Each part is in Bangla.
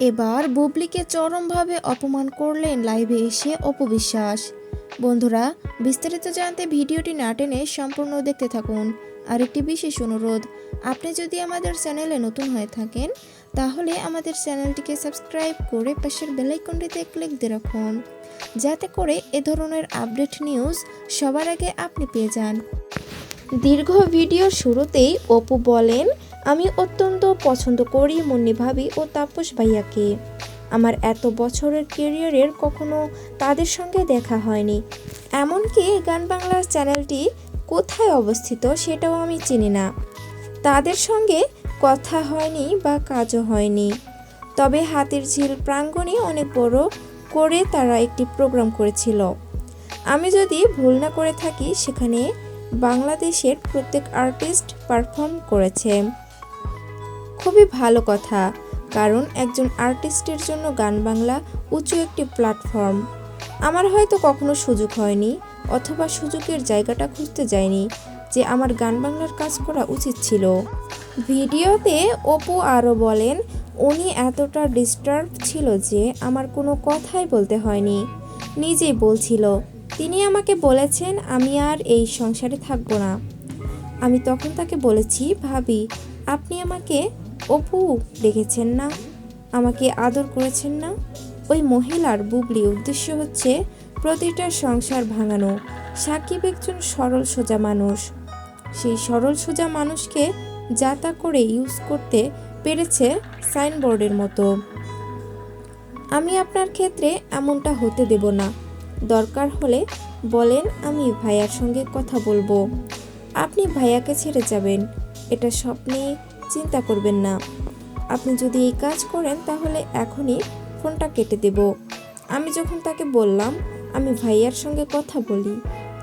এবার বুবলিকে চরমভাবে অপমান করলেন লাইভে এসে অপবিশ্বাস। বন্ধুরা, বিস্তারিত জানতে ভিডিওটি না টেনে সম্পূর্ণ দেখতে থাকুন। আর একটি বিশেষ অনুরোধ, আপনি যদি আমাদের চ্যানেলে নতুন হয়ে থাকেন, তাহলে আমাদের চ্যানেলটিকে সাবস্ক্রাইব করে পাশের বেলাইকনটিতে ক্লিক দিয়ে রাখুন। যাতে করে এ ধরনের আপডেট নিউজ সবার আগে আপনি পেয়ে যান। দীর্ঘ ভিডিওর শুরুতেই অপু বলেন আমি অত্যন্ত পছন্দ করি মুন্নি ভাবি ও তাপস ভাইয়াকে। আমার এত বছরের কেরিয়ারের কখনো তাদের সঙ্গে দেখা হয়নি। এমনকি গান বাংলার চ্যানেলটি কোথায় অবস্থিত সেটাও আমি চিনি না। তাদের সঙ্গে কথা হয়নি বা কাজও হয়নি। তবে হাতির ঝিল প্রাঙ্গণে অনেক বড় করে তারা একটি প্রোগ্রাম করেছিল। আমি যদি ভুল না করে থাকি, সেখানে বাংলাদেশের প্রত্যেক আর্টিস্ট পারফর্ম করেছে। খুবই ভালো কথা, কারণ একজন আর্টিস্টের জন্য গান বাংলা উঁচু একটি প্ল্যাটফর্ম। আমার হয়তো কখনো সুযোগ হয়নি, অথবা সুযোগের জায়গাটা খুঁজতে যায়নি যে আমার গান বাংলার কাজ করা উচিত ছিল। ভিডিওতে অপু আরও বলেন, উনি এতটা ডিস্টার্ব ছিল যে আমার কোনো কথাই বলতে হয়নি। নিজেই বলছিল, তিনি আমাকে বলেছেন আমি আর এই সংসারে থাকব না। আমি তখন তাকে বলেছি, ভাবি, আপনি আমাকে অপু, দেখেছেন না? আমাকে আদর করেছেন না? ওই মহিলার বুবলি উদ্দেশ্য হচ্ছে প্রতিটা সংসার ভাঙানো। সাকিব একজন সরল সোজা মানুষ। সেই সরল সোজা মানুষকে যাতা করে ইউজ করতে পেরেছে সাইনবোর্ডের মতো। আমি আপনার ক্ষেত্রে এমনটা হতে দেব না। দরকার হলে বলেন, আমি ভাইয়ার সঙ্গে কথা বলব। আপনি ভাইয়াকে ছেড়ে যাবেন। এটা স্বপ্নে চিন্তা করবেন না। আপনি যদি এই কাজ করেন, তাহলে এখনই ফোনটা কেটে দেব। আমি যখন তাকে বললাম, আমি ভাইয়ার সঙ্গে কথা বলি।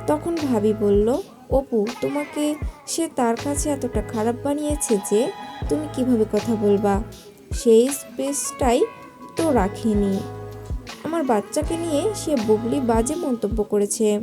তখন ভাবি বলল, অপু, তোমাকে সে তার কাছে এতটা খারাপ বানিয়েছে যে তুমি কীভাবে কথা বলবা? সেই স্পেসটাই তো রাখেনি। আমার বাচ্চাকে নিয়ে সে বুবলি বাজে মন্তব্য করেছে।